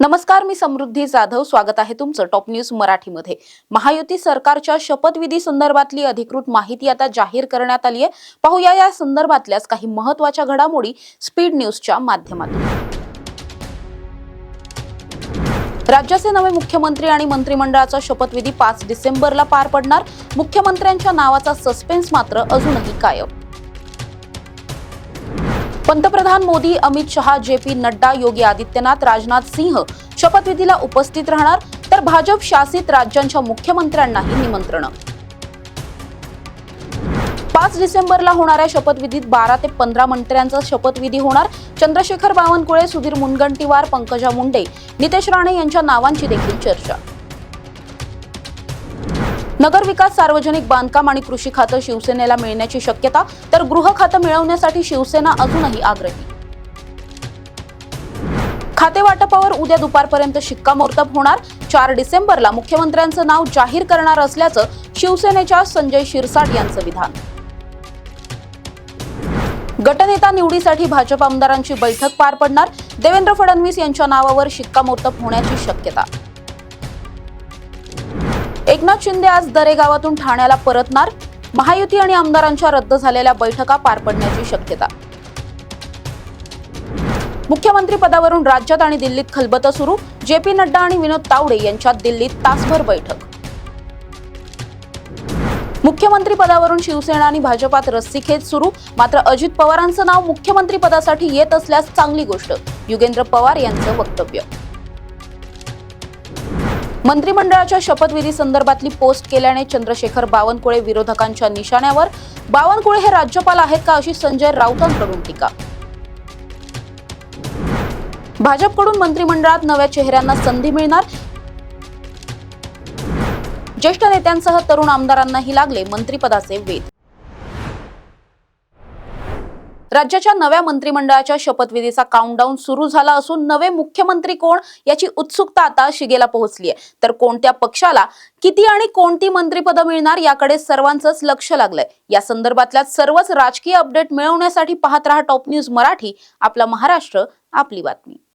नमस्कार मी समृद्धी जाधव. स्वागत आहे तुमचं टॉप न्यूज मराठीमध्ये. महायुती सरकारच्या शपथविधी संदर्भातली अधिकृत माहिती आता जाहीर करण्यात आली आहे. पाहूया या संदर्भातल्याच काही महत्त्वाच्या घडामोडी स्पीड न्यूजच्या माध्यमातून. राज्याचे नवे मुख्यमंत्री आणि मंत्रिमंडळाचा शपथविधी पाच डिसेंबरला पार पडणार. मुख्यमंत्र्यांच्या नावाचा सस्पेन्स मात्र अजूनही कायम. पंतप्रधान मोदी अमित शहा जे पी नड्डा योगी आदित्यनाथ राजनाथ सिंह शपथविधीला उपस्थित राहणार तर भाजप शासित राज्यांच्या मुख्यमंत्र्यांनाही निमंत्रण. पाच डिसेंबरला होणाऱ्या शपथविधीत बारा ते पंधरा मंत्र्यांचा शपथविधी होणार. चंद्रशेखर बावनकुळे सुधीर मुनगंटीवार पंकजा मुंडे नितेश राणे यांच्या नावांची देखील चर्चा. नगरविकास सार्वजनिक बांधकाम आणि कृषी खातं शिवसेनेला मिळण्याची शक्यता तर गृह खातं मिळवण्यासाठी शिवसेना अजूनही आग्रही. खाते वाटपावर उद्या दुपारपर्यंत शिक्कामोर्तब होणार. चार डिसेंबरला मुख्यमंत्र्यांचं नाव जाहीर करणार असल्याचं शिवसेनेच्या संजय शिरसाट यांचं विधान. गटनेता निवडीसाठी भाजप आमदारांची बैठक पार पडणार. देवेंद्र फडणवीस यांच्या नावावर शिक्कामोर्तब होण्याची शक्यता. एकनाथ शिंदे आज दरेगावातून ठाण्याला परतणार. महायुती आणि आमदारांच्या रद्द झालेल्या बैठका पार पडण्याची शक्यता. मुख्यमंत्री पदावरून राज्यात आणि दिल्लीत खलबत सुरू. जे पी नड्डा आणि विनोद तावडे यांच्यात दिल्लीत तासभर बैठक. मुख्यमंत्री पदावरून शिवसेना आणि भाजपात रस्सीखेच सुरू. मात्र अजित पवारांचं नाव मुख्यमंत्री पदासाठी येत असल्यास चांगली गोष्ट युगेंद्र पवार यांचं वक्तव्य. मंत्रिमंडळाच्या शपथविधी संदर्भातली पोस्ट केल्याने चंद्रशेखर बावनकुळे विरोधकांच्या निशाण्यावर. बावनकुळे हे राज्यपाल आहेत का अशी संजय राऊतांकडून टीका? भाजपकडून मंत्रिमंडळात नव्या चेहऱ्यांना संधी मिळणार? ज्येष्ठ नेत्यांसह तरुण आमदारांनाही लागले मंत्रिपदाचे वेध. राज्याच्या नव्या मंत्रिमंडळाच्या शपथविधीचा काउंटडाऊन सुरू झाला असून नवे मुख्यमंत्री कोण याची उत्सुकता आता शिगेला पोहोचली आहे. तर कोणत्या पक्षाला किती आणि कोणती मंत्रिपदं मिळणार याकडे सर्वांचंच लक्ष लागलंय. या संदर्भातल्या सर्वच राजकीय अपडेट मिळवण्यासाठी पाहत रहा टॉप न्यूज मराठी आपला महाराष्ट्र आपली बातमी.